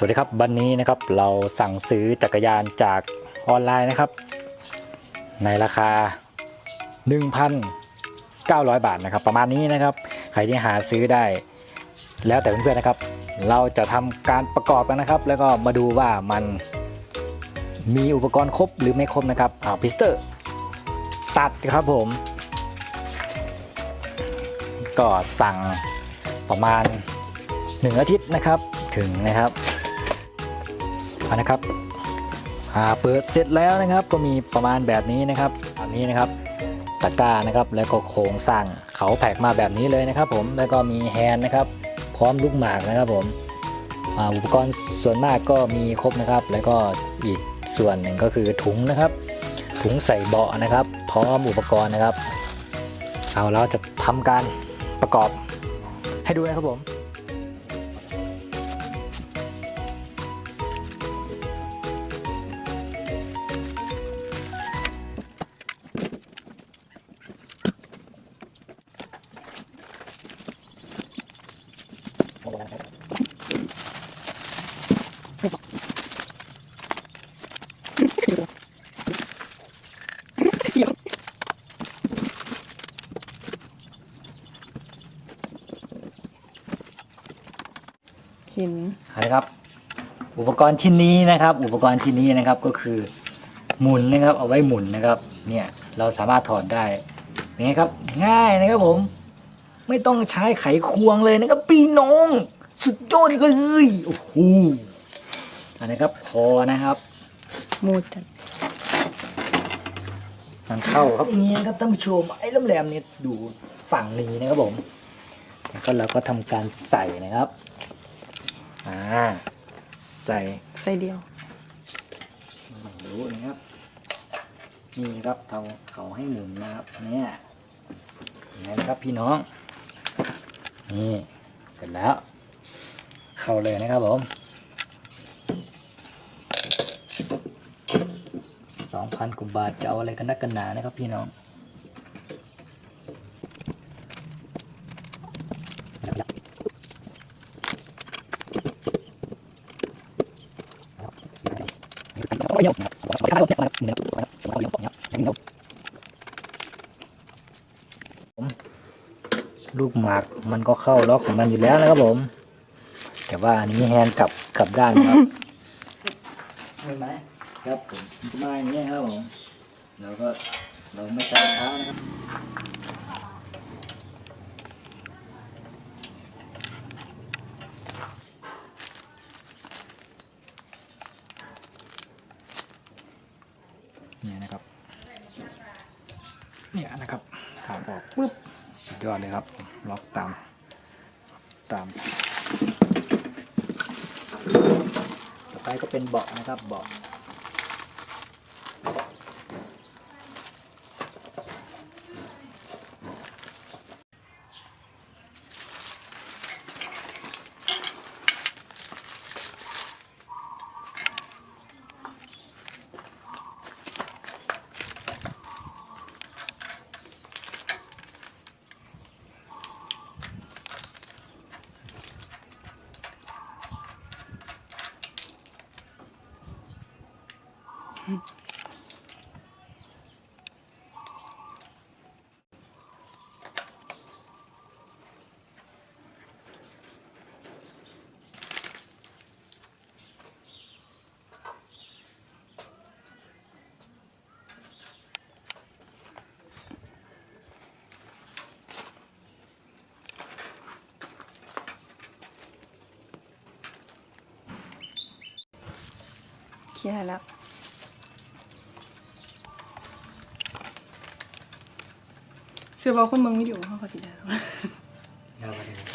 สวัสดีครับวันนี้นะครับเราสั่งซื้อจักรยานจากออนไลน์นะครับ ในราคา 1,900 บาทนะครับ ประมาณนี้นะครับใครที่หาซื้อได้ แล้วแต่เพื่อนๆนะครับ เราจะทำการประกอบกันนะครับ แล้วก็มาดูว่ามันมีอุปกรณ์ครบหรือไม่ครบนะครับอ่าพิสเตอร์ตัดครับผม ก็สั่งประมาณ 1 อาทิตย์นะครับถึงนะครับ นะครับอ่าเปิดเสร็จแล้วนะครับก็มีประมาณแบบนี้นะครับอันนี้นะครับตะกร้านะครับแล้วก็โครงสร้างเขาแผกมาแบบนี้เลยนะครับ ผมแล้วก็มีแฮนด์นะครับ พร้อมลูกหมากนะครับผมอ่าอุปกรณ์ส่วนมากก็มีครบนะครับ แล้วก็อีกส่วนหนึ่งก็คือถุงนะครับ ถุงใส่เบาะนะครับ พร้อมอุปกรณ์นะครับ เอาเราจะทำการประกอบให้ดูนะครับผม ห็นนะครับ อุปกรณ์ชิ้นนี้นะครับ อุปกรณ์ชิ้นนี้นะครับก็คือหมุนนะครับ เอาไว้หมุนนะครับ เนี่ยเราสามารถถอดได้เป็นไงครับ ง่ายนะครับผม ไม่ต้องใช้ไขควงเลยนะครับปีน้อง สุดยอดเลยโอ้โหอันนะครับคอนะครับมูดจัดมันเข้าครับนี่นะครับท่านผู้ชมไอ้ลำแหลมเนี่ยดูฝั่งนี้นะครับผมแล้วก็เราก็ทำการใส่นะครับ อ่าใส่ใส่เดียวไม่รู้นะครับ นี่นะครับเขาเขาให้หมุนนะครับเนี่ยเห็นไหมนะครับพี่น้อง นี่เสร็จแล้ว เข้าเลยนะครับผมสองพันกว่าบาทจะเอาอะไรกันนักกันหนานะครับพี่น้อง ลูกหมากมันก็เข้าล็อกของมันอยู่แล้วนะครับผม แต่ว่าอันนี้แฮนด์กลับกลับด้านครับเห็นไหมครับผมมาอย่างนี้ครับผมเราก็เราไม่ใช้เท้านะครับ เนี่ยนะครับเนี่ยนะครับถามออกปุ๊บสุดยอดเลยครับ ล็อกตาม ตาม ต่อไปก็เป็นเบาะนะครับเบาะ เค เสือบอลคนเมืองไม่ดีโอเขาขอติดดาวครับน่าจะ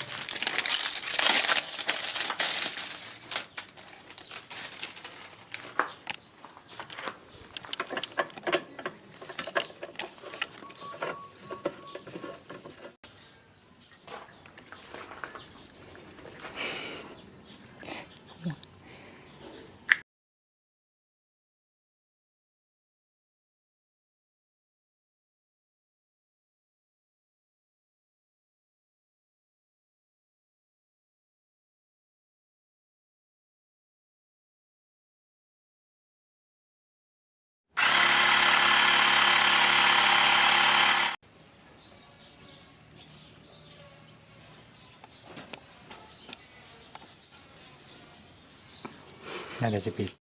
สิปี